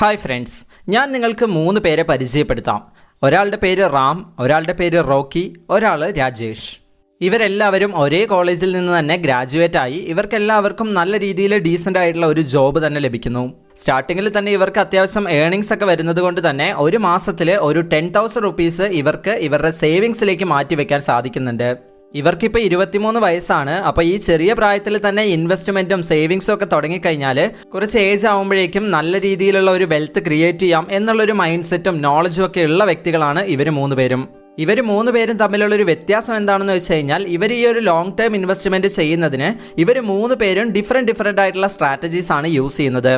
Hi friends ഞാൻ നിങ്ങൾക്ക് മൂന്ന് പേരെ പരിചയപ്പെടുത്താം. ഒരാളുടെ പേര് റാം ഒരാളുടെ പേര് റോക്കി ഒരാൾ രാജേഷ്. ഇവരെല്ലാവരും ഒരേ കോളേജിൽ നിന്ന് തന്നെ ഗ്രാജുവേറ്റ് ആയി ഇവർക്കെല്ലാവർക്കും നല്ല രീതിയിൽ ഡീസന്റ് ആയിട്ടുള്ള ഒരു ജോബ് തന്നെ ലഭിക്കുന്നു. സ്റ്റാർട്ടിങ്ങിൽ തന്നെ ഇവർക്ക് അത്യാവശ്യം ഏണിങ്സ് ഒക്കെ വരുന്നത് കൊണ്ട് തന്നെ ഒരു മാസത്തിൽ ഒരു ടെൻ തൗസൻഡ് റുപ്പീസ് ഇവർക്ക് ഇവരുടെ സേവിങ്സിലേക്ക് മാറ്റി വെക്കാൻ സാധിക്കുന്നുണ്ട്. ഇവർക്കിപ്പോൾ ഇരുപത്തിമൂന്ന് വയസ്സാണ്. അപ്പോൾ ഈ ചെറിയ പ്രായത്തിൽ തന്നെ ഇൻവെസ്റ്റ്മെന്റും സേവിങ്സും ഒക്കെ തുടങ്ങിക്കഴിഞ്ഞാൽ കുറച്ച് ഏജ് ആകുമ്പോഴേക്കും നല്ല രീതിയിലുള്ള ഒരു വെൽത്ത് ക്രിയേറ്റ് ചെയ്യാം എന്നുള്ളൊരു മൈൻഡ് സെറ്റും നോളജും ഒക്കെ ഉള്ള വ്യക്തികളാണ് ഇവർ മൂന്ന് പേരും. ഇവർ മൂന്ന് പേരും തമ്മിലുള്ള ഒരു വ്യത്യാസം എന്താണെന്ന് വെച്ച് കഴിഞ്ഞാൽ ഇവർ ഈ ഒരു ലോങ് ടേം ഇൻവെസ്റ്റ്മെന്റ് ചെയ്യുന്നതിന് ഇവർ മൂന്ന് പേരും ഡിഫറെന്റ് ഡിഫറെന്റ് ആയിട്ടുള്ള സ്ട്രാറ്റജീസ് ആണ് യൂസ് ചെയ്യുന്നത്.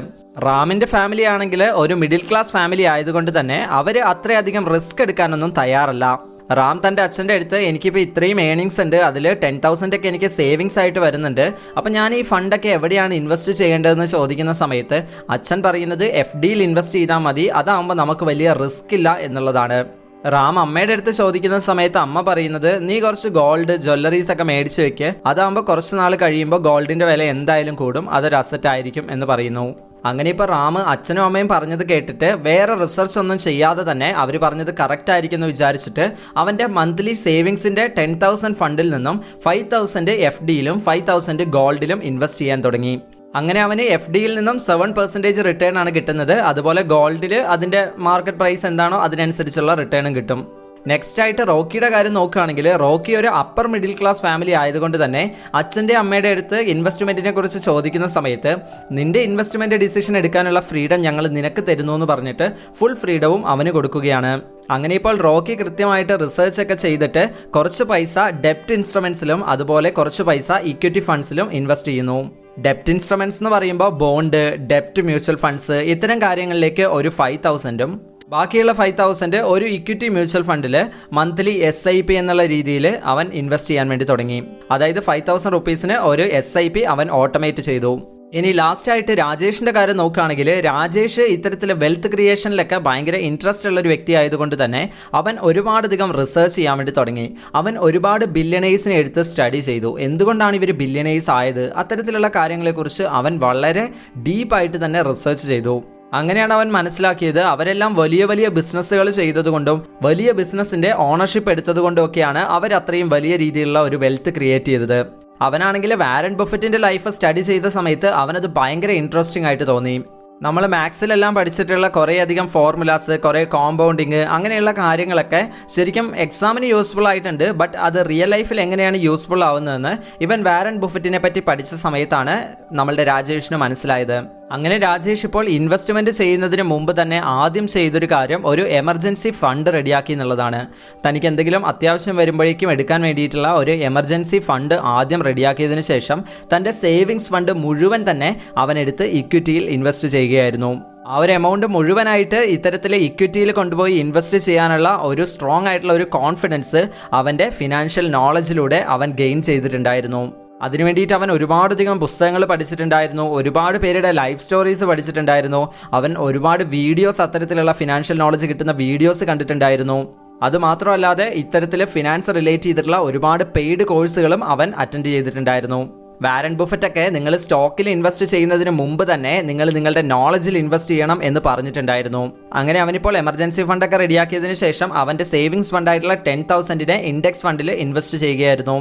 റാമിന്റെ ഫാമിലി ആണെങ്കിൽ ഒരു മിഡിൽ ക്ലാസ് ഫാമിലി ആയതുകൊണ്ട് തന്നെ അവർ അത്രയധികം റിസ്ക് എടുക്കാനൊന്നും തയ്യാറല്ല. റാം തന്റെ അച്ഛന്റെ അടുത്ത് എനിക്കിപ്പോൾ ഇത്രയും ഏണിങ്സ് ഉണ്ട്. അതിൽ ടെൻ തൗസൻഡ് ഒക്കെ എനിക്ക് സേവിങ്സ് ആയിട്ട് വരുന്നുണ്ട്. അപ്പോൾ ഞാൻ ഈ ഫണ്ടൊക്കെ എവിടെയാണ് ഇൻവെസ്റ്റ് ചെയ്യേണ്ടതെന്ന് ചോദിക്കുന്ന സമയത്ത് അച്ഛൻ പറയുന്നത് എഫ് ഡിയിൽ ഇൻവെസ്റ്റ് ചെയ്താൽ മതി. അതാകുമ്പോൾ നമുക്ക് വലിയ റിസ്ക് ഇല്ല എന്നുള്ളതാണ്. റാം അമ്മയുടെ അടുത്ത് ചോദിക്കുന്ന സമയത്ത് അമ്മ പറയുന്നത് നീ കുറച്ച് ഗോൾഡ് ജ്വല്ലറീസ് ഒക്കെ മേടിച്ച് വെക്ക്. അതാകുമ്പോൾ കുറച്ച് നാൾ കഴിയുമ്പോൾ ഗോൾഡിന്റെ വില എന്തായാലും കൂടും. അതൊരു അസറ്റ് ആയിരിക്കും എന്ന് പറയുന്നു. അങ്ങനെ ഇപ്പോൾ റാം അച്ഛനും അമ്മയും പറഞ്ഞത് കേട്ടിട്ട് വേറെ റിസർച്ച് ഒന്നും ചെയ്യാതെ തന്നെ അവർ പറഞ്ഞത് കറക്റ്റ് ആയിരിക്കുമെന്ന് വിചാരിച്ചിട്ട് അവന്റെ മന്ത്ലി സേവിങ്സിന്റെ ടെൻ തൗസൻഡ് ഫണ്ടിൽ നിന്നും ഫൈവ് തൗസൻഡ് എഫ് ഡിയിലും ഫൈവ് തൗസൻഡ് ഗോൾഡിലും ഇൻവെസ്റ്റ് ചെയ്യാൻ തുടങ്ങി. അങ്ങനെ അവന് എഫ് ഡിയിൽ നിന്നും സെവൻ പെർസെന്റേജ് റിട്ടേൺ ആണ് കിട്ടുന്നത്. അതുപോലെ ഗോൾഡിൽ അതിന്റെ മാർക്കറ്റ് പ്രൈസ് എന്താണോ അതിനനുസരിച്ചുള്ള റിട്ടേണും കിട്ടും. നെക്സ്റ്റ് ആയിട്ട് റോക്കിയുടെ കാര്യം നോക്കുകയാണെങ്കിൽ റോക്കി ഒരു അപ്പർ മിഡിൽ ക്ലാസ് ഫാമിലി ആയതുകൊണ്ട് തന്നെ അച്ഛന്റെ അമ്മയുടെ അടുത്ത് ഇൻവെസ്റ്റ്മെന്റിനെ കുറിച്ച് ചോദിക്കുന്ന സമയത്ത് നിന്റെ ഇൻവെസ്റ്റ്മെന്റ് ഡിസിഷൻ എടുക്കാനുള്ള ഫ്രീഡം ഞങ്ങൾ നിനക്ക് തരുന്നു എന്ന് പറഞ്ഞിട്ട് ഫുൾ ഫ്രീഡവും അവന് കൊടുക്കുകയാണ്. അങ്ങനെ ഇപ്പോൾ റോക്കി കൃത്യമായിട്ട് റിസർച്ച് ഒക്കെ ചെയ്തിട്ട് കുറച്ച് പൈസ ഡെപ്റ്റ് ഇൻസ്ട്രുമെൻസിലും അതുപോലെ കുറച്ച് പൈസ ഇക്വിറ്റി ഫണ്ട്സിലും ഇൻവെസ്റ്റ് ചെയ്യുന്നു. ഡെപ്റ്റ് ഇൻസ്ട്രുമെന്റ്സ് എന്ന് പറയുമ്പോൾ ബോണ്ട് ഡെപ്റ്റ് മ്യൂച്വൽ ഫണ്ട്സ് ഇത്തരം കാര്യങ്ങളിലേക്ക് ഒരു ഫൈവ് തൗസൻഡും ബാക്കിയുള്ള ഫൈവ് തൗസൻഡ് ഒരു ഇക്വിറ്റി മ്യൂച്വൽ ഫണ്ടിൽ മന്ത്ലി എസ് ഐ പി എന്നുള്ള രീതിയിൽ അവൻ ഇൻവെസ്റ്റ് ചെയ്യാൻ വേണ്ടി തുടങ്ങി. അതായത് ഫൈവ് തൗസൻഡ് റുപ്പീസിന് ഒരു എസ് ഐ പി അവൻ ഓട്ടോമേറ്റ് ചെയ്തു. ഇനി ലാസ്റ്റ് ആയിട്ട് രാജേഷിന്റെ കാര്യം നോക്കുകയാണെങ്കിൽ രാജേഷ് ഇത്തരത്തിലെ വെൽത്ത് ക്രിയേഷനിലൊക്കെ ഭയങ്കര ഇൻട്രസ്റ്റ് ഉള്ള ഒരു വ്യക്തി ആയതുകൊണ്ട് തന്നെ അവൻ ഒരുപാടധികം റിസർച്ച് ചെയ്യാൻ വേണ്ടി തുടങ്ങി. അവൻ ഒരുപാട് ബില്യണേഴ്സിനെ എടുത്ത് സ്റ്റഡി ചെയ്തു. എന്തുകൊണ്ടാണ് ഇവർ ബില്യണേഴ്സ് ആയത്? അത്തരത്തിലുള്ള കാര്യങ്ങളെക്കുറിച്ച് അവൻ വളരെ ഡീപ്പായിട്ട് തന്നെ റിസർച്ച് ചെയ്തു. അങ്ങനെയാണ് അവൻ മനസ്സിലാക്കിയത്. അവരെല്ലാം വലിയ വലിയ ബിസിനസ്സുകൾ ചെയ്തതുകൊണ്ടും വലിയ ബിസിനസ്സിന്റെ ഓണർഷിപ്പ് എടുത്തതുകൊണ്ടും ഒക്കെയാണ് അവർ അത്രയും വലിയ രീതിയിലുള്ള ഒരു വെൽത്ത് ക്രിയേറ്റ് ചെയ്തത്. അവനാണെങ്കിൽ വാരൻ ബഫറ്റിന്റെ ലൈഫ് സ്റ്റഡി ചെയ്ത സമയത്ത് അവനത് ഭയങ്കര ഇൻട്രസ്റ്റിംഗ് ആയിട്ട് തോന്നി. നമ്മൾ മാത്സിലെല്ലാം പഠിച്ചിട്ടുള്ള കുറേയധികം ഫോർമുലാസ് കുറേ കോമ്പൗണ്ടിങ് അങ്ങനെയുള്ള കാര്യങ്ങളൊക്കെ ശരിക്കും എക്സാമിന് യൂസ്ഫുൾ ആയിട്ടുണ്ട്. ബട്ട് അത് റിയൽ ലൈഫിൽ എങ്ങനെയാണ് യൂസ്ഫുൾ ആവുന്നതെന്ന് ഇവൻ വാരൻ ബുഫറ്റിനെ പറ്റി പഠിച്ച സമയത്താണ് നമ്മളുടെ രാജേഷിന് മനസ്സിലായത്. അങ്ങനെ രാജേഷ് ഇപ്പോൾ ഇൻവെസ്റ്റ്മെന്റ് ചെയ്യുന്നതിന് മുമ്പ് തന്നെ ആദ്യം ചെയ്തൊരു കാര്യം ഒരു എമർജൻസി ഫണ്ട് റെഡിയാക്കി എന്നുള്ളതാണ്. തനിക്ക് എന്തെങ്കിലും അത്യാവശ്യം വരുമ്പോഴേക്കും എടുക്കാൻ വേണ്ടിയിട്ടുള്ള ഒരു എമർജൻസി ഫണ്ട് ആദ്യം റെഡിയാക്കിയതിന് ശേഷം തന്റെ സേവിങ്സ് ഫണ്ട് മുഴുവൻ തന്നെ അവനെടുത്ത് ഇക്വിറ്റിയിൽ ഇൻവെസ്റ്റ് ചെയ്യുകയായിരുന്നു. ആ ഒരു എമൗണ്ട് മുഴുവനായിട്ട് ഇത്തരത്തിലെ ഇക്വിറ്റിയിൽ കൊണ്ടുപോയി ഇൻവെസ്റ്റ് ചെയ്യാനുള്ള ഒരു സ്ട്രോങ് ആയിട്ടുള്ള ഒരു കോൺഫിഡൻസ് അവന്റെ ഫിനാൻഷ്യൽ നോളജിലൂടെ അവൻ ഗെയിൻ ചെയ്തിട്ടുണ്ടായിരുന്നു. അതിനു വേണ്ടിയിട്ട് അവൻ ഒരുപാടധികം പുസ്തകങ്ങൾ പഠിച്ചിട്ടുണ്ടായിരുന്നു ഒരുപാട് പേരുടെ ലൈഫ് സ്റ്റോറീസ് പഠിച്ചിട്ടുണ്ടായിരുന്നു അവൻ ഒരുപാട് വീഡിയോസ് അത്തരത്തിലുള്ള ഫിനാൻഷ്യൽ നോളജ് കിട്ടുന്ന വീഡിയോസ് കണ്ടിട്ടുണ്ടായിരുന്നു. അതുമാത്രമല്ലാതെ ഇത്തരത്തിൽ ഫിനാൻസ് റിലേറ്റ് ചെയ്തിട്ടുള്ള ഒരുപാട് പെയ്ഡ് കോഴ്സുകളും അവൻ അറ്റൻഡ് ചെയ്തിട്ടുണ്ടായിരുന്നു. വാരൻ ബുഫറ്റൊക്കെ നിങ്ങൾ സ്റ്റോക്കിൽ ഇൻവെസ്റ്റ് ചെയ്യുന്നതിന് മുമ്പ് തന്നെ നിങ്ങൾ നിങ്ങളുടെ നോളജിൽ ഇൻവെസ്റ്റ് ചെയ്യണം എന്ന് പറഞ്ഞിട്ടുണ്ടായിരുന്നു. അങ്ങനെ അവനിപ്പോൾ എമർജൻസി ഫണ്ടൊക്കെ റെഡിയാക്കിയതിനു ശേഷം അവന്റെ സേവിങ്സ് ഫണ്ടായിട്ടുള്ള ടെൻ തൗസൻഡിനെ ഇൻഡെക്സ് ഫണ്ടിൽ ഇൻവെസ്റ്റ് ചെയ്യുകയായിരുന്നു.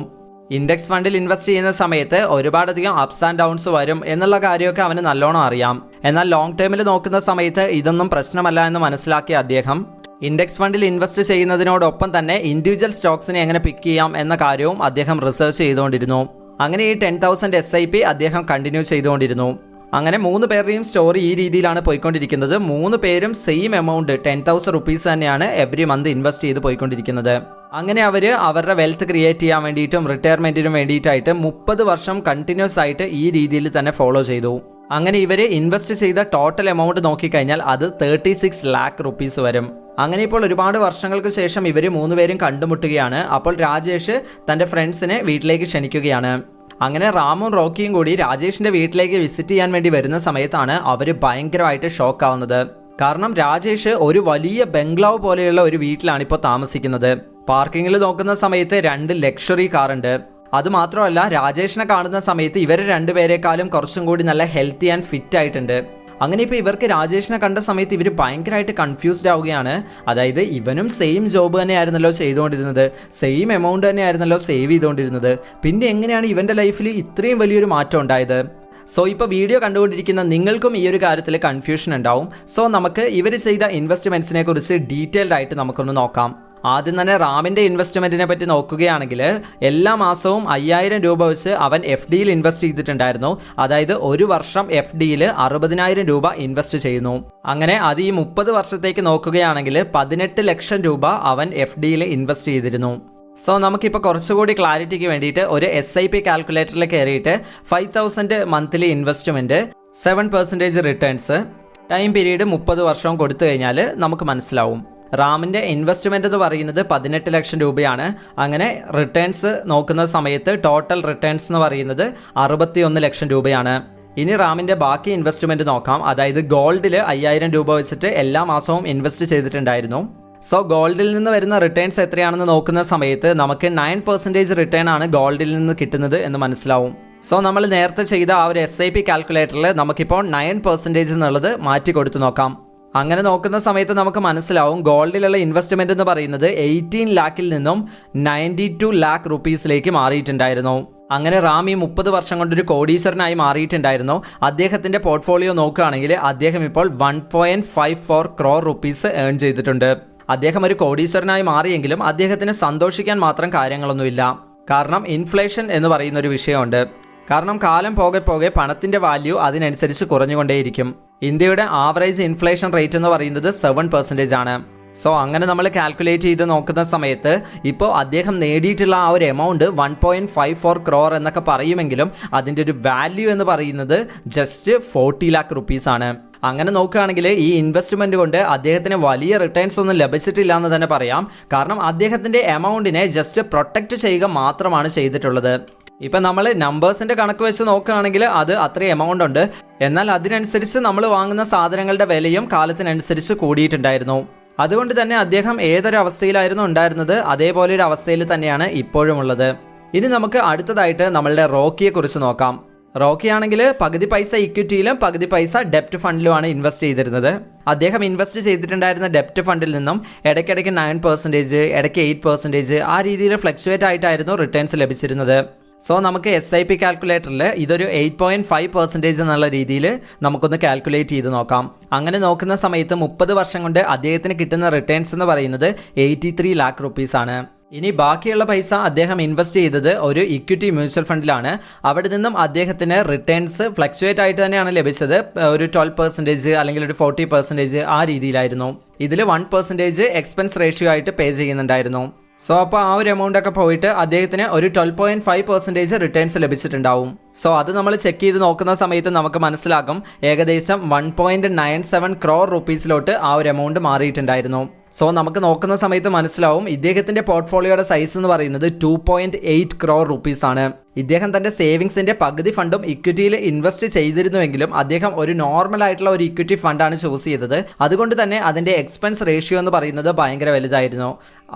ഇൻഡെക്സ് ഫണ്ടിൽ ഇൻവെസ്റ്റ് ചെയ്യുന്ന സമയത്ത് ഒരുപാടധികം അപ്സ് ആൻഡ് ഡൗൺസ് വരും എന്നുള്ള കാര്യമൊക്കെ അവന് നല്ലോണം അറിയാം. എന്നാൽ ലോങ് ടേമിൽ നോക്കുന്ന സമയത്ത് ഇതൊന്നും പ്രശ്നമല്ല എന്ന് മനസ്സിലാക്കിയ അദ്ദേഹം ഇൻഡെക്സ് ഫണ്ടിൽ ഇൻവെസ്റ്റ് ചെയ്യുന്നതിനോടൊപ്പം തന്നെ ഇൻഡിവിജ്വൽ സ്റ്റോക്സിനെ എങ്ങനെ പിക്ക് ചെയ്യാം എന്ന കാര്യവും അദ്ദേഹം റിസർച്ച് ചെയ്തുകൊണ്ടിരുന്നു. അങ്ങനെ ഈ ten thousand S I P അദ്ദേഹം കണ്ടിന്യൂ ചെയ്തുകൊണ്ടിരുന്നു. അങ്ങനെ മൂന്ന് പേരുടെയും സ്റ്റോറി ഈ രീതിയിലാണ് പോയിക്കൊണ്ടിരിക്കുന്നത്. മൂന്ന് പേരും same amount ten thousand rupees തന്നെയാണ് എവറി മന്ത് ഇൻവെസ്റ്റ് ചെയ്ത് പോയിക്കൊണ്ടിരിക്കുന്നത്. അങ്ങനെ അവർ അവരുടെ വെൽത്ത് ക്രിയേറ്റ് ചെയ്യാൻ വേണ്ടിയിട്ടും റിട്ടയർമെന്റിനും വേണ്ടിയിട്ടായിട്ട് മുപ്പത് വർഷം കണ്ടിന്യൂസ് ആയിട്ട് ഈ രീതിയിൽ തന്നെ ഫോളോ ചെയ്തു. അങ്ങനെ ഇവർ ഇൻവെസ്റ്റ് ചെയ്ത ടോട്ടൽ എമൗണ്ട് നോക്കിക്കഴിഞ്ഞാൽ അത് തേർട്ടി സിക്സ് ലാക്ക് റുപ്പീസ് വരും. അങ്ങനെ ഇപ്പോൾ ഒരുപാട് വർഷങ്ങൾക്ക് ശേഷം ഇവർ മൂന്നുപേരും കണ്ടുമുട്ടുകയാണ്. അപ്പോൾ രാജേഷ് തന്റെ ഫ്രണ്ട്സിനെ വീട്ടിലേക്ക് ക്ഷണിക്കുകയാണ്. അങ്ങനെ റാമും റോക്കിയും കൂടി രാജേഷിന്റെ വീട്ടിലേക്ക് വിസിറ്റ് ചെയ്യാൻ വേണ്ടി വരുന്ന സമയത്താണ് അവർ ഭയങ്കരമായിട്ട് ഷോക്ക് ആവുന്നത്. കാരണം രാജേഷ് ഒരു വലിയ ബംഗ്ലാവ് പോലെയുള്ള ഒരു വീട്ടിലാണ് ഇപ്പോൾ താമസിക്കുന്നത്. പാർക്കിങ്ങിൽ നോക്കുന്ന സമയത്ത് രണ്ട് ലക്ഷറി കാറുണ്ട്. അതുമാത്രമല്ല രാജേഷിനെ കാണുന്ന സമയത്ത് ഇവർ രണ്ടുപേരെക്കാളും കുറച്ചും കൂടി നല്ല ഹെൽത്തി ആൻഡ് ഫിറ്റ് ആയിട്ടുണ്ട്. അങ്ങനെ ഇപ്പോൾ ഇവർക്ക് രാജേഷിനെ കണ്ട സമയത്ത് ഇവർ ഭയങ്കരമായിട്ട് കൺഫ്യൂസ്ഡ് ആവുകയാണ്. അതായത് ഇവനും സെയിം ജോബ് തന്നെയായിരുന്നല്ലോ ചെയ്തുകൊണ്ടിരുന്നത്. സെയിം എമൗണ്ട് തന്നെയായിരുന്നല്ലോ സേവ് ചെയ്തുകൊണ്ടിരുന്നത്. പിന്നെ എങ്ങനെയാണ് ഇവന്റെ ലൈഫിൽ ഇത്രയും വലിയൊരു മാറ്റം ഉണ്ടായത്? സോ ഇപ്പോൾ വീഡിയോ കണ്ടുകൊണ്ടിരിക്കുന്ന നിങ്ങൾക്കും ഈ ഒരു കാര്യത്തിൽ കൺഫ്യൂഷൻ ഉണ്ടാവും. സോ നമുക്ക് ഇവർ ചെയ്ത ഇൻവെസ്റ്റ്മെന്റ്സിനെ കുറിച്ച് ഡീറ്റെയിൽഡ് ആയിട്ട് നമുക്കൊന്ന് നോക്കാം. ആദ്യം തന്നെ റാമിന്റെ ഇൻവെസ്റ്റ്മെന്റിനെ പറ്റി നോക്കുകയാണെങ്കിൽ എല്ലാ മാസവും അയ്യായിരം രൂപ വെച്ച് അവൻ എഫ് ഡിയിൽ ഇൻവെസ്റ്റ് ചെയ്തിട്ടുണ്ടായിരുന്നു. അതായത് ഒരു വർഷം എഫ് ഡിയിൽ അറുപതിനായിരം രൂപ ഇൻവെസ്റ്റ് ചെയ്യുന്നു. അങ്ങനെ അത് ഈ മുപ്പത് വർഷത്തേക്ക് നോക്കുകയാണെങ്കിൽ പതിനെട്ട് ലക്ഷം രൂപ അവൻ എഫ് ഡിയിൽ ഇൻവെസ്റ്റ് ചെയ്തിരുന്നു. സോ നമുക്കിപ്പോൾ കുറച്ചുകൂടി ക്ലാരിറ്റിക്ക് വേണ്ടിയിട്ട് ഒരു എസ് ഐ പി കാൽക്കുലേറ്ററിൽ കയറിയിട്ട് five thousand monthly investment seven percentage returns time period മുപ്പത് വർഷവും കൊടുത്തു കഴിഞ്ഞാൽ നമുക്ക് മനസ്സിലാവും. റാമിന്റെ ഇൻവെസ്റ്റ്മെന്റ് എന്ന് പറയുന്നത് പതിനെട്ട് ലക്ഷം രൂപയാണ്. അങ്ങനെ റിട്ടേൺസ് നോക്കുന്ന സമയത്ത് ടോട്ടൽ റിട്ടേൺസ് എന്ന് പറയുന്നത് അറുപത്തിയൊന്ന് ലക്ഷം രൂപയാണ്. ഇനി റാമിന്റെ ബാക്കി ഇൻവെസ്റ്റ്മെന്റ് നോക്കാം. അതായത് ഗോൾഡിൽ അയ്യായിരം രൂപ വെച്ചിട്ട് എല്ലാ മാസവും ഇൻവെസ്റ്റ് ചെയ്തിട്ടുണ്ടായിരുന്നു. സോ ഗോൾഡിൽ നിന്ന് വരുന്ന റിട്ടേൺസ് എത്രയാണെന്ന് നോക്കുന്ന സമയത്ത് നമുക്ക് നയൻ പെർസെന്റേജ് റിട്ടേൺ ആണ് ഗോൾഡിൽ നിന്ന് കിട്ടുന്നത് എന്ന് മനസ്സിലാവും. സോ നമ്മൾ നേരത്തെ ചെയ്ത ആ ഒരു എസ് ഐ പി കാൽക്കുലേറ്ററിൽ നമുക്കിപ്പോൾ നയൻ പെർസെന്റേജ് എന്നുള്ളത് മാറ്റി കൊടുത്തു നോക്കാം. അങ്ങനെ നോക്കുന്ന സമയത്ത് നമുക്ക് മനസ്സിലാവും ഗോൾഡിലുള്ള ഇൻവെസ്റ്റ്മെന്റ് എന്ന് പറയുന്നത് എയ്റ്റീൻ ലാക്കിൽ നിന്നും നയന്റി ടു ലാക്ക് റുപ്പീസിലേക്ക് മാറിയിട്ടുണ്ടായിരുന്നു. അങ്ങനെ റാം ഈ മുപ്പത് വർഷം കൊണ്ടൊരു കോടീശ്വരനായി മാറിയിട്ടുണ്ടായിരുന്നു. അദ്ദേഹത്തിന്റെ പോർട്ട്ഫോളിയോ നോക്കുകയാണെങ്കിൽ അദ്ദേഹം ഇപ്പോൾ one point five four crore rupees earn ചെയ്തിട്ടുണ്ട്. അദ്ദേഹം ഒരു കോടീശ്വരനായി മാറിയെങ്കിലും അദ്ദേഹത്തിന് സന്തോഷിക്കാൻ മാത്രം കാര്യങ്ങളൊന്നുമില്ല. കാരണം ഇൻഫ്ലേഷൻ എന്ന് പറയുന്ന ഒരു വിഷയമുണ്ട്. കാരണം കാലം പോകെ പോകെ പണത്തിന്റെ വാല്യൂ അതിനനുസരിച്ച് കുറഞ്ഞുകൊണ്ടേയിരിക്കും. ഇന്ത്യയുടെ ആവറേജ് ഇൻഫ്ലേഷൻ റേറ്റ് എന്ന് പറയുന്നത് സെവൻ പെർസെന്റേജ് ആണ്. സോ അങ്ങനെ നമ്മൾ കാൽക്കുലേറ്റ് ചെയ്ത് നോക്കുന്ന സമയത്ത് ഇപ്പോൾ അദ്ദേഹം നേടിയിട്ടുള്ള ആ ഒരു amount one point five four crore എന്നൊക്കെ പറയുമെങ്കിലും അതിന്റെ ഒരു വാല്യൂ എന്ന് പറയുന്നത് ജസ്റ്റ് ഫോർട്ടി ലാക്ക് റുപ്പീസ് ആണ്. അങ്ങനെ നോക്കുകയാണെങ്കിൽ ഈ ഇൻവെസ്റ്റ്മെന്റ് കൊണ്ട് അദ്ദേഹത്തിന് വലിയ റിട്ടേൺസ് ഒന്നും ലഭിച്ചിട്ടില്ല എന്ന് തന്നെ പറയാം. കാരണം അദ്ദേഹത്തിന്റെ എമൗണ്ടിനെ ജസ്റ്റ് പ്രൊട്ടക്റ്റ് ചെയ്യുക മാത്രമാണ് ചെയ്തിട്ടുള്ളത്. ഇപ്പം നമ്മൾ നമ്പേഴ്സിന്റെ കണക്ക് വെച്ച് നോക്കുകയാണെങ്കിൽ അത് അത്രയും എമൗണ്ട് ഉണ്ട്. എന്നാൽ അതിനനുസരിച്ച് നമ്മൾ വാങ്ങുന്ന സാധനങ്ങളുടെ വിലയും കാലത്തിനനുസരിച്ച് കൂടിയിട്ടുണ്ടായിരുന്നു. അതുകൊണ്ട് തന്നെ അദ്ദേഹം ഏതൊരു അവസ്ഥയിലായിരുന്നു ഉണ്ടായിരുന്നത് അതേപോലെ ഒരു അവസ്ഥയിൽ തന്നെയാണ് ഇപ്പോഴും ഉള്ളത് ഇനി നമുക്ക് അടുത്തതായിട്ട് നമ്മളുടെ റോക്കിയെ കുറിച്ച് നോക്കാം. റോക്കി ആണെങ്കിൽ പകുതി പൈസ ഇക്വിറ്റിയിലും പകുതി പൈസ ഡെപ്റ്റ് ഫണ്ടിലുമാണ് ഇൻവെസ്റ്റ് ചെയ്തിരുന്നത്. അദ്ദേഹം ഇൻവെസ്റ്റ് ചെയ്തിട്ടുണ്ടായിരുന്ന ഡെപ്റ്റ് ഫണ്ടിൽ നിന്നും ഇടയ്ക്കിടയ്ക്ക് നയൻ പെർസെന്റേജ് ഇടയ്ക്ക് എയ്റ്റ് പെർസെന്റേജ് ആ രീതിയിൽ ഫ്ലക്ച്വേറ്റ് ആയിട്ടായിരുന്നു റിട്ടേൺസ് ലഭിച്ചിരുന്നത്. സോ നമുക്ക് എസ് ഐ പി കാൽക്കുലേറ്ററിൽ ഇതൊരു എയ്റ്റ് പോയിന്റ് ഫൈവ് പെർസെന്റേജ് എന്നുള്ള രീതിയിൽ നമുക്കൊന്ന് കാൽക്കുലേറ്റ് ചെയ്ത് നോക്കാം. അങ്ങനെ നോക്കുന്ന സമയത്ത് മുപ്പത് വർഷം കൊണ്ട് അദ്ദേഹത്തിന് കിട്ടുന്ന റിട്ടേൺസ് എന്ന് പറയുന്നത് എയ്റ്റി ത്രീ ലാക്ക് റുപ്പീസ് ആണ്. ഇനി ബാക്കിയുള്ള പൈസ അദ്ദേഹം ഇൻവെസ്റ്റ് ചെയ്തത് ഒരു ഇക്വിറ്റി മ്യൂച്വൽ ഫണ്ടിലാണ് അവിടെ നിന്നും അദ്ദേഹത്തിന് റിട്ടേൺസ് ഫ്ലക്ച്വേറ്റ് ആയിട്ട് തന്നെയാണ് ലഭിച്ചത്. ഒരു ട്വൽവ് പെർസെന്റേജ് അല്ലെങ്കിൽ ഒരു ഫോർട്ടി പെർസെന്റേജ് ആ രീതിയിലായിരുന്നു. ഇതിൽ വൺ പെർസെന്റേജ് എക്സ്പെൻസ് റേഷ്യോ ആയിട്ട് പേ ചെയ്യുന്നുണ്ടായിരുന്നു. സോ അപ്പോൾ ആ ഒരു എമൗണ്ട് ഒക്കെ പോയിട്ട് അദ്ദേഹത്തിന് ഒരു twelve point five percentage returns ലഭിച്ചിട്ടുണ്ടാവും. So അത് നമ്മൾ ചെക്ക് ചെയ്ത് നോക്കുന്ന സമയത്ത് നമുക്ക് മനസ്സിലാക്കും ഏകദേശം one point nine seven crore റുപ്പീസിലോട്ട് ആ ഒരു എമൗണ്ട് മാറിയിട്ടുണ്ടായിരുന്നു. സോ നമുക്ക് നോക്കുന്ന സമയത്ത് മനസ്സിലാവും ഇദ്ദേഹത്തിന്റെ പോർട്ട്ഫോളിയോയുടെ സൈസ് എന്ന് പറയുന്നത് two point eight crore rupees ആണ്. ഇദ്ദേഹം തന്റെ സേവിങ്സിന്റെ പകുതി ഫണ്ടും ഇക്വിറ്റിയിൽ ഇൻവെസ്റ്റ് ചെയ്തിരുന്നുവെങ്കിലും അദ്ദേഹം ഒരു നോർമൽ ആയിട്ടുള്ള ഒരു ഇക്വിറ്റി ഫണ്ടാണ് ചൂസ് ചെയ്തത്. അതുകൊണ്ട് തന്നെ അതിന്റെ എക്സ്പെൻസ് റേഷ്യോ എന്ന് പറയുന്നത് ഭയങ്കര വലുതായിരുന്നു.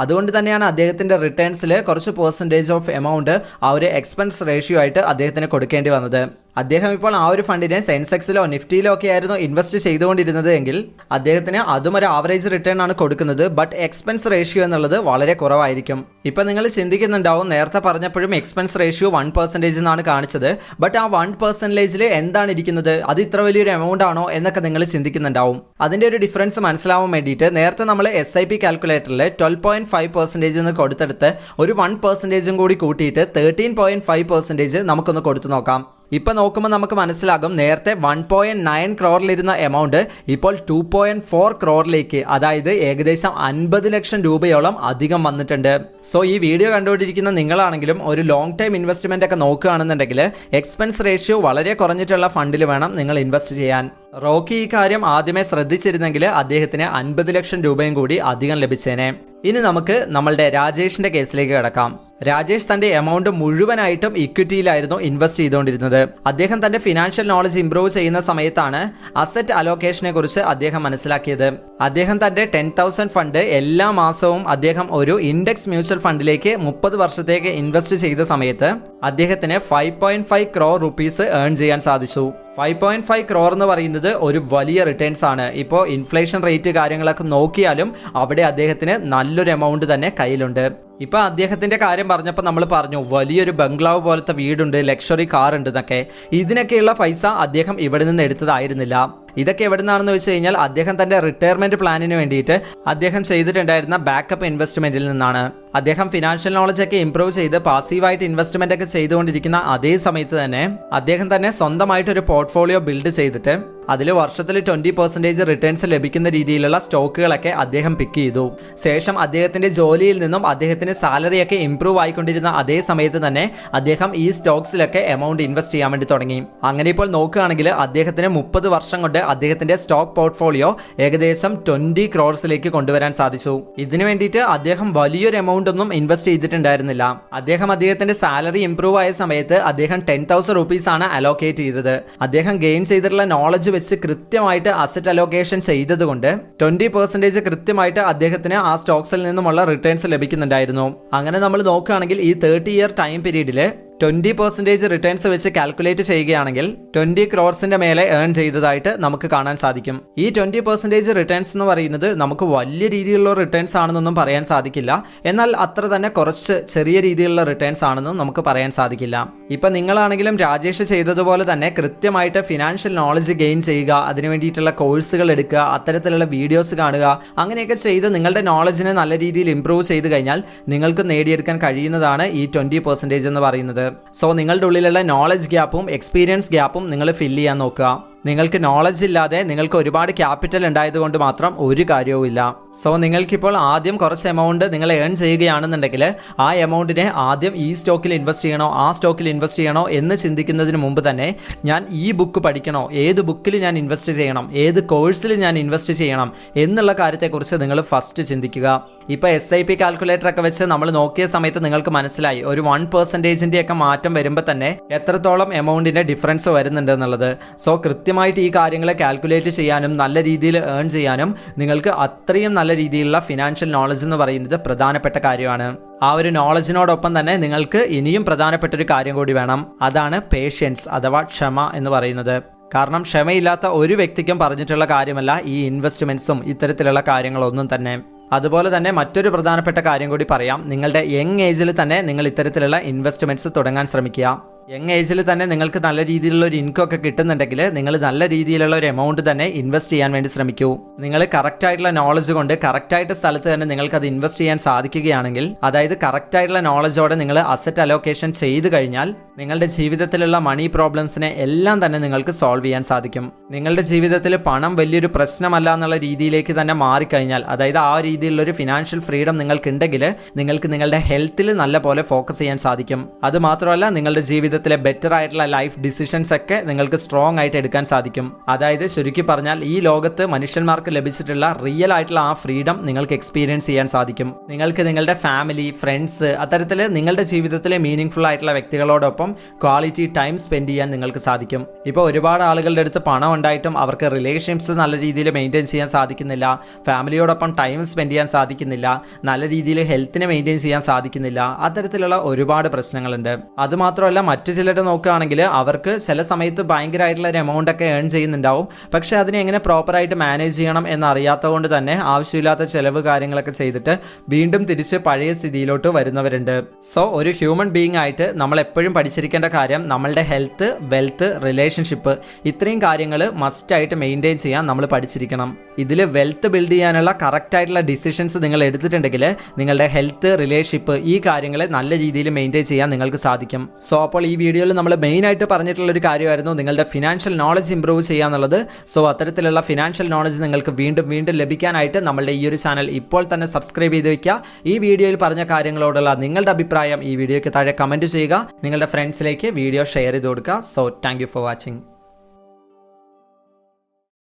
അതുകൊണ്ട് തന്നെയാണ് അദ്ദേഹത്തിന്റെ റിട്ടേൺസിൽ കുറച്ച് പെർസെന്റേജ് ഓഫ് എമൗണ്ട് ആ ഒരു എക്സ്പെൻസ് റേഷ്യോ ആയിട്ട് അദ്ദേഹത്തിന് കൊടുക്കേണ്ടി വന്നത്. അദ്ദേഹം ഇപ്പോൾ ആ ഒരു ഫണ്ടിനെ സെൻസെക്സിലോ നിഫ്റ്റിയിലോ ഒക്കെ ആയിരുന്നു ഇൻവെസ്റ്റ് ചെയ്തുകൊണ്ടിരുന്നത് എങ്കിൽ അദ്ദേഹത്തിന് അതും ഒരു ആവറേജ് റിട്ടേൺ ആണ് കൊടുക്കുന്നത്. ബട്ട് എക്സ്പെൻസ് റേഷ്യോ എന്നുള്ളത് വളരെ കുറവായിരിക്കും. ഇപ്പം നിങ്ങൾ ചിന്തിക്കുന്നുണ്ടാവും നേരത്തെ പറഞ്ഞപ്പോഴും എക്സ്പെൻസ് റേഷ്യോ വൺ പെർസെന്റേജ് എന്നാണ് കാണിച്ചത്. ബട്ട് ആ വൺ പെർസെന്റേജിൽ എന്താണ് ഇരിക്കുന്നത്? അത് ഇത്ര വലിയൊരു എമൗണ്ട് ആണോ എന്നൊക്കെ നിങ്ങൾ ചിന്തിക്കുന്നുണ്ടാവും. അതിന്റെ ഒരു ഡിഫറൻസ് മനസ്സിലാവാൻ വേണ്ടിയിട്ട് നേരത്തെ നമ്മൾ എസ് ഐ പി കാൽക്കുലേറ്ററിൽ ട്വൽവ് പോയിന്റ് ഫൈവ് പെർസെന്റേജ് എന്ന് കൊടുത്തെടുത്ത് ഒരു വൺ പെർസെന്റേജും കൂടി കൂട്ടിയിട്ട് തേർട്ടീൻ പോയിന്റ് ഫൈവ് പെർസെന്റേജ് നമുക്കൊന്ന് കൊടുത്തു നോക്കാം. ഇപ്പൊ നോക്കുമ്പോൾ നമുക്ക് മനസ്സിലാകും. നേരത്തെ വൺ പോയിന്റ് നയൻ ക്രോറിലിരുന്ന എമൗണ്ട് ഇപ്പോൾ ടു പോയിന്റ് ഫോർ ക്രോറിലേക്ക് അതായത് ഏകദേശം അൻപത് ലക്ഷം രൂപയോളം അധികം വന്നിട്ടുണ്ട്. സോ ഈ വീഡിയോ കണ്ടുകൊണ്ടിരിക്കുന്ന നിങ്ങളാണെങ്കിലും ഒരു ലോങ് ടൈം ഇൻവെസ്റ്റ്മെന്റ് ഒക്കെ നോക്കുകയാണെന്നുണ്ടെങ്കിൽ എക്സ്പെൻസ് റേഷ്യോ വളരെ കുറഞ്ഞിട്ടുള്ള ഫണ്ടിൽ വേണം നിങ്ങൾ ഇൻവെസ്റ്റ് ചെയ്യാൻ. റോക്കി ഈ കാര്യം ആദ്യമേ ശ്രദ്ധിച്ചിരുന്നെങ്കിൽ അദ്ദേഹത്തിന് അൻപത് ലക്ഷം രൂപയും കൂടി അധികം ലഭിച്ചേനെ. ഇനി നമുക്ക് നമ്മളുടെ രാജേഷിന്റെ കേസിലേക്ക് കിടക്കാം. രാജേഷ് തന്റെ എമൗണ്ട് മുഴുവനായിട്ടും ഇക്വിറ്റിയിലായിരുന്നു ഇൻവെസ്റ്റ് ചെയ്തുകൊണ്ടിരുന്നത്. അദ്ദേഹം തന്റെ ഫിനാൻഷ്യൽ നോളജ് ഇംപ്രൂവ് ചെയ്യുന്ന സമയത്താണ് അസറ്റ് അലോക്കേഷനെ കുറിച്ച് അദ്ദേഹം മനസ്സിലാക്കിയത്. അദ്ദേഹം തന്റെ ടെൻ തൗസൻഡ് ഫണ്ട് എല്ലാ മാസവും അദ്ദേഹം ഒരു ഇൻഡെക്സ് മ്യൂച്വൽ ഫണ്ടിലേക്ക് മുപ്പത് വർഷത്തേക്ക് ഇൻവെസ്റ്റ് ചെയ്ത സമയത്ത് അദ്ദേഹത്തിന് five point five crore rupees earn ചെയ്യാൻ സാധിച്ചു. ഫൈവ് പോയിന്റ് ഫൈവ് ക്രോർ എന്ന് പറയുന്നത് ഒരു വലിയ റിട്ടേൺസ് ആണ്. ഇപ്പോൾ ഇൻഫ്ലേഷൻ റേറ്റ് കാര്യങ്ങളൊക്കെ നോക്കിയാലും അവിടെ അദ്ദേഹത്തിന് നല്ലൊരു എമൗണ്ട് തന്നെ കയ്യിലുണ്ട്. ഇപ്പൊ അദ്ദേഹത്തിന്റെ കാര്യം പറഞ്ഞപ്പോൾ നമ്മൾ പറഞ്ഞു വലിയൊരു ബംഗ്ലാവ് പോലത്തെ വീടുണ്ട് ലക്ഷറി കാർ ഉണ്ട് എന്നൊക്കെ ഇതിനൊക്കെയുള്ള പൈസ അദ്ദേഹം ഇവിടെ നിന്ന് എടുത്തതായിരുന്നില്ല. ഇതൊക്കെ എവിടെ നിന്നാണെന്ന് വെച്ച് കഴിഞ്ഞാൽ അദ്ദേഹം തന്റെ റിട്ടയർമെന്റ് പ്ലാനിന് വേണ്ടിയിട്ട് അദ്ദേഹം ചെയ്തിട്ടുണ്ടായിരുന്ന ബാക്കപ്പ് ഇൻവെസ്റ്റ്മെന്റിൽ നിന്നാണ്. അദ്ദേഹം ഫിനാൻഷ്യൽ നോളജ് ഒക്കെ ഇംപ്രൂവ് ചെയ്ത് പാസീവായിട്ട് ഇൻവെസ്റ്റ്മെന്റ് ഒക്കെ ചെയ്തുകൊണ്ടിരിക്കുന്ന അതേ സമയത്ത് തന്നെ അദ്ദേഹം തന്നെ സ്വന്തമായിട്ട് ഒരു പോർട്ട്ഫോളിയോ ബിൽഡ് ചെയ്തിട്ട് അതിൽ വർഷത്തിൽ ട്വന്റി പെർസെന്റേജ് റിട്ടേൺസ് ലഭിക്കുന്ന രീതിയിലുള്ള സ്റ്റോക്കുകളൊക്കെ അദ്ദേഹം പിക്ക് ചെയ്തു. ശേഷം അദ്ദേഹത്തിന്റെ ജോലിയിൽ നിന്നും അദ്ദേഹത്തിന് സാലറി ഒക്കെ ഇംപ്രൂവ് ആയിക്കൊണ്ടിരുന്ന അതേ സമയത്ത് തന്നെ അദ്ദേഹം ഈ സ്റ്റോക്സിലൊക്കെ എമൗണ്ട് ഇൻവെസ്റ്റ് ചെയ്യാൻ വേണ്ടി തുടങ്ങി. അങ്ങനെ ഇപ്പോൾ നോക്കുകയാണെങ്കിൽ അദ്ദേഹത്തിന് മുപ്പത് വർഷം കൊണ്ട് അദ്ദേഹത്തിന്റെ സ്റ്റോക്ക് പോർട്ട്ഫോളിയോ ഏകദേശം ട്വന്റി ക്രോർസിലേക്ക് കൊണ്ടുവരാൻ സാധിച്ചു. ഇതിനു വേണ്ടിയിട്ട് അദ്ദേഹം വലിയൊരു എമൗണ്ട് ഒന്നും ഇൻവെസ്റ്റ് ചെയ്തിട്ടുണ്ടായിരുന്നില്ല. അദ്ദേഹം അദ്ദേഹത്തിന്റെ സാലറി ഇംപ്രൂവ് ആയ സമയത്ത് അദ്ദേഹം ടെൻ തൗസൻഡ് റുപ്പീസ് ആണ് അലോക്കേറ്റ് ചെയ്തത്. അദ്ദേഹം ഗെയിൻ ചെയ്തിട്ടുള്ള നോളജ് വെച്ച് കൃത്യമായിട്ട് അസറ്റ് അലോക്കേഷൻ ചെയ്തതുകൊണ്ട് ട്വന്റി പെർസെന്റേജ് കൃത്യമായിട്ട് അദ്ദേഹത്തിന് ആ സ്റ്റോക്സിൽ നിന്നുമുള്ള റിട്ടേൺസ് ലഭിക്കുന്നുണ്ടായിരുന്നു. അങ്ങനെ നമ്മൾ നോക്കുകയാണെങ്കിൽ ഈ തേർട്ടി ഇയർ ടൈം പീരീഡിൽ ട്വന്റി പെർസെന്റേജ് റിട്ടേൺസ് വെച്ച് കാൽക്കുലേറ്റ് ചെയ്യുകയാണെങ്കിൽ ട്വന്റി ക്രോർസിന്റെ മേലെ ഏൺ ചെയ്തതായിട്ട് നമുക്ക് കാണാൻ സാധിക്കും. ഈ ട്വന്റി പെർസെന്റേജ് റിട്ടേൺസ് എന്ന് പറയുന്നത് നമുക്ക് വലിയ രീതിയിലുള്ള റിട്ടേൺസ് ആണെന്നൊന്നും പറയാൻ സാധിക്കില്ല. എന്നാൽ അത്ര തന്നെ കുറച്ച് ചെറിയ രീതിയിലുള്ള റിട്ടേൺസ് ആണെന്നും നമുക്ക് പറയാൻ സാധിക്കില്ല. ഇപ്പൊ നിങ്ങളാണെങ്കിലും രാജേഷ് ചെയ്തതുപോലെ തന്നെ കൃത്യമായിട്ട് ഫിനാൻഷ്യൽ നോളജ് ഗെയിൻ ചെയ്യുക അതിനു വേണ്ടിയിട്ടുള്ള കോഴ്സുകൾ എടുക്കുക അത്തരത്തിലുള്ള വീഡിയോസ് കാണുക അങ്ങനെയൊക്കെ ചെയ്ത് നിങ്ങളുടെ നോളജിനെ നല്ല രീതിയിൽ ഇംപ്രൂവ് ചെയ്ത് കഴിഞ്ഞാൽ നിങ്ങൾക്ക് നേടിയെടുക്കാൻ കഴിയുന്നതാണ് ഈ ട്വന്റി പെർസെന്റേജ് എന്ന് പറയുന്നത്. സോ നിങ്ങളുടെ ഉള്ളിലുള്ള നോളജ് ഗ്യാപ്പും എക്സ്പീരിയൻസ് ഗ്യാപ്പും നിങ്ങൾ ഫില്ല് ചെയ്യാൻ നോക്കുക. നിങ്ങൾക്ക് നോളജ് ഇല്ലാതെ നിങ്ങൾക്ക് ഒരുപാട് ക്യാപിറ്റൽ ഉണ്ടായതുകൊണ്ട് മാത്രം ഒരു കാര്യവുമില്ല സോ നിങ്ങൾക്കിപ്പോൾ ആദ്യം കുറച്ച് എമൗണ്ട് നിങ്ങൾ ഏൺ ചെയ്യുകയാണെന്നുണ്ടെങ്കിൽ ആ എമൗണ്ടിനെ ആദ്യം ഈ സ്റ്റോക്കിൽ ഇൻവെസ്റ്റ് ചെയ്യണോ ആ സ്റ്റോക്കിൽ ഇൻവെസ്റ്റ് ചെയ്യണോ എന്ന് ചിന്തിക്കുന്നതിന് മുമ്പ് തന്നെ ഞാൻ ഈ ബുക്ക് പഠിക്കണോ ഏത് ബുക്കിൽ ഞാൻ ഇൻവെസ്റ്റ് ചെയ്യണം ഏത് കോഴ്സിൽ ഞാൻ ഇൻവെസ്റ്റ് ചെയ്യണം എന്നുള്ള കാര്യത്തെക്കുറിച്ച് നിങ്ങൾ ഫസ്റ്റ് ചിന്തിക്കുക. ഇപ്പോൾ എസ് ഐ പി കാൽക്കുലേറ്റർ ഒക്കെ വെച്ച് നമ്മൾ നോക്കിയ സമയത്ത് നിങ്ങൾക്ക് മനസ്സിലായി. ഒരു വൺ പെർസെന്റേജിന്റെ ഒക്കെ മാറ്റം വരുമ്പോൾ തന്നെ എത്രത്തോളം എമൗണ്ടിന്റെ ഡിഫറൻസ് വരുന്നുണ്ട് എന്നുള്ളത്. സോ കൃത്യമായിട്ട് ഈ കാര്യങ്ങളെ കാൽക്കുലേറ്റ് ചെയ്യാനും നല്ല രീതിയിൽ ഏൺ ചെയ്യാനും നിങ്ങൾക്ക് അത്രയും നല്ല രീതിയിലുള്ള ഫിനാൻഷ്യൽ നോളജ് എന്ന് പറയുന്നത് പ്രധാനപ്പെട്ട കാര്യമാണ്. ആ ഒരു നോളജിനോടൊപ്പം തന്നെ നിങ്ങൾക്ക് ഇനിയും പ്രധാനപ്പെട്ട ഒരു കാര്യം കൂടി വേണം. അതാണ് പേഷ്യൻസ് അഥവാ ക്ഷമ എന്ന് പറയുന്നത്. കാരണം ക്ഷമയില്ലാത്ത ഒരു വ്യക്തിക്കും പറഞ്ഞിട്ടുള്ള കാര്യമല്ല ഈ ഇൻവെസ്റ്റ്മെന്റ്സും ഇത്തരത്തിലുള്ള കാര്യങ്ങളൊന്നും തന്നെ. അതുപോലെ തന്നെ മറ്റൊരു പ്രധാനപ്പെട്ട കാര്യം കൂടി പറയാം. നിങ്ങളുടെ യങ് ഏജിൽ തന്നെ നിങ്ങൾ ഇത്തരത്തിലുള്ള ഇൻവെസ്റ്റ്മെന്റ്സ് തുടങ്ങാൻ ശ്രമിക്കുക. യങ് ഏജിൽ തന്നെ നിങ്ങൾക്ക് നല്ല രീതിയിലുള്ള ഒരു ഇൻകം ഒക്കെ കിട്ടുന്നുണ്ടെങ്കിൽ നിങ്ങൾ നല്ല രീതിയിലുള്ള ഒരു എമൗണ്ട് തന്നെ ഇൻവെസ്റ്റ് ചെയ്യാൻ വേണ്ടി ശ്രമിക്കൂ. നിങ്ങൾ കറക്റ്റ് ആയിട്ടുള്ള നോളജ് കൊണ്ട് കറക്റ്റ് ആയിട്ട് സ്ഥലത്ത് തന്നെ നിങ്ങൾക്ക് അത് ഇൻവെസ്റ്റ് ചെയ്യാൻ സാധിക്കുകയാണെങ്കിൽ അതായത് കറക്റ്റ് ആയിട്ടുള്ള നോളജോടെ നിങ്ങൾ അസറ്റ് അലോക്കേഷൻ ചെയ്തു കഴിഞ്ഞാൽ നിങ്ങളുടെ ജീവിതത്തിലുള്ള മണി പ്രോബ്ലംസിനെ എല്ലാം തന്നെ നിങ്ങൾക്ക് സോൾവ് ചെയ്യാൻ സാധിക്കും. നിങ്ങളുടെ ജീവിതത്തിൽ പണം വലിയൊരു പ്രശ്നമല്ല എന്നുള്ള രീതിയിലേക്ക് തന്നെ മാറിക്കഴിഞ്ഞാൽ അതായത് ആ രീതിയിലുള്ള ഒരു ഫിനാൻഷ്യൽ ഫ്രീഡം നിങ്ങൾക്കുണ്ടെങ്കിൽ നിങ്ങൾക്ക് നിങ്ങളുടെ ഹെൽത്തിൽ നല്ല പോലെ ഫോക്കസ് ചെയ്യാൻ സാധിക്കും. അത് മാത്രമല്ല നിങ്ങളുടെ ജീവിതത്തിലെ ബെറ്റർ ആയിട്ടുള്ള ലൈഫ് ഡിസിഷൻസ് ഒക്കെ നിങ്ങൾക്ക് സ്ട്രോങ് ആയിട്ട് എടുക്കാൻ സാധിക്കും. അതായത് ചുരുക്കി പറഞ്ഞാൽ ഈ ലോകത്ത് മനുഷ്യന്മാർക്ക് ലഭിച്ചിട്ടുള്ള റിയൽ ആയിട്ടുള്ള ആ ഫ്രീഡം നിങ്ങൾക്ക് എക്സ്പീരിയൻസ് ചെയ്യാൻ സാധിക്കും. നിങ്ങൾക്ക് നിങ്ങളുടെ ഫാമിലി ഫ്രണ്ട്സ് അത്തരത്തിൽ നിങ്ങളുടെ ജീവിതത്തിലെ മീനിങ് ഫുൾ ആയിട്ടുള്ള വ്യക്തികളോടൊപ്പം ക്വാളിറ്റി ടൈം സ്പെൻഡ് ചെയ്യാൻ നിങ്ങൾക്ക് സാധിക്കും. ഇപ്പോൾ ഒരുപാട് ആളുകളുടെ അടുത്ത് പണം ഉണ്ടായിട്ടും അവർക്ക് റിലേഷൻഷിപ്സ് നല്ല രീതിയിൽ മെയിന്റെയിൻ ചെയ്യാൻ സാധിക്കുന്നില്ല. ഫാമിലിയോടൊപ്പം ടൈം സ്പെൻഡ് ചെയ്യാൻ സാധിക്കുന്നില്ല. നല്ല രീതിയിൽ ഹെൽത്തിനെ മെയിന്റെയിൻ ചെയ്യാൻ സാധിക്കുന്നില്ല. അത്തരത്തിലുള്ള ഒരുപാട് പ്രശ്നങ്ങളുണ്ട്. അതുമാത്രമല്ല മറ്റു ചിലരുടെ നോക്കുകയാണെങ്കിൽ അവർക്ക് ചില സമയത്ത് ഭയങ്കരമായിട്ടുള്ള ഒരു എമൗണ്ട് ഒക്കെ ഏൺ ചെയ്യുന്നുണ്ടാവും. പക്ഷേ അതിനെ എങ്ങനെ പ്രോപ്പറായിട്ട് മാനേജ് ചെയ്യണം എന്നറിയാത്തത് കൊണ്ട് തന്നെ ആവശ്യമില്ലാത്ത ചിലവ് കാര്യങ്ങളൊക്കെ ചെയ്തിട്ട് വീണ്ടും തിരിച്ച് പഴയ സ്ഥിതിയിലോട്ട് വരുന്നവരുണ്ട്. സോ ഒരു ഹ്യൂമൻ ബീങ് ആയിട്ട് നമ്മൾ എപ്പോഴും പഠിച്ചിരിക്കേണ്ട കാര്യം നമ്മളുടെ ഹെൽത്ത് വെൽത്ത് റിലേഷൻഷിപ്പ് ഇത്രയും കാര്യങ്ങൾ മസ്റ്റായിട്ട് മെയിന്റെയിൻ ചെയ്യാൻ നമ്മൾ പഠിച്ചിരിക്കണം. ഇതിൽ വെൽത്ത് ബിൽഡ് ചെയ്യാനുള്ള കറക്റ്റ് ആയിട്ടുള്ള ഡിസിഷൻസ് നിങ്ങൾ എടുത്തിട്ടുണ്ടെങ്കിൽ നിങ്ങളുടെ ഹെൽത്ത് റിലേഷൻഷിപ്പ് ഈ കാര്യങ്ങളെ നല്ല രീതിയിൽ മെയിന്റെയിൻ ചെയ്യാൻ നിങ്ങൾക്ക് സാധിക്കും. സോ അപ്പോൾ ഈ വീഡിയോയിൽ നമ്മൾ മെയിനായിട്ട് പറഞ്ഞിട്ടുള്ള ഒരു കാര്യമായിരുന്നു നിങ്ങളുടെ ഫിനാൻഷ്യൽ നോളജ് ഇമ്പ്രൂവ് ചെയ്യുക എന്നുള്ളത്. സോ അത്തരത്തിലുള്ള ഫിനാൻഷ്യൽ നോളജ് നിങ്ങൾക്ക് വീണ്ടും വീണ്ടും ലഭിക്കാനായിട്ട് നമ്മളുടെ ഈ ഒരു ചാനൽ ഇപ്പോൾ തന്നെ സബ്സ്ക്രൈബ് ചെയ്ത് വയ്ക്കുക ഈ വീഡിയോയിൽ പറഞ്ഞ കാര്യങ്ങളോടുള്ള നിങ്ങളുടെ അഭിപ്രായം ഈ വീഡിയോയ്ക്ക് താഴെ കമന്റ് ചെയ്യുക. നിങ്ങളുടെ ഫ്രണ്ട്സിലേക്ക് വീഡിയോ ഷെയർ ചെയ്ത് കൊടുക്കുക. So thank for watching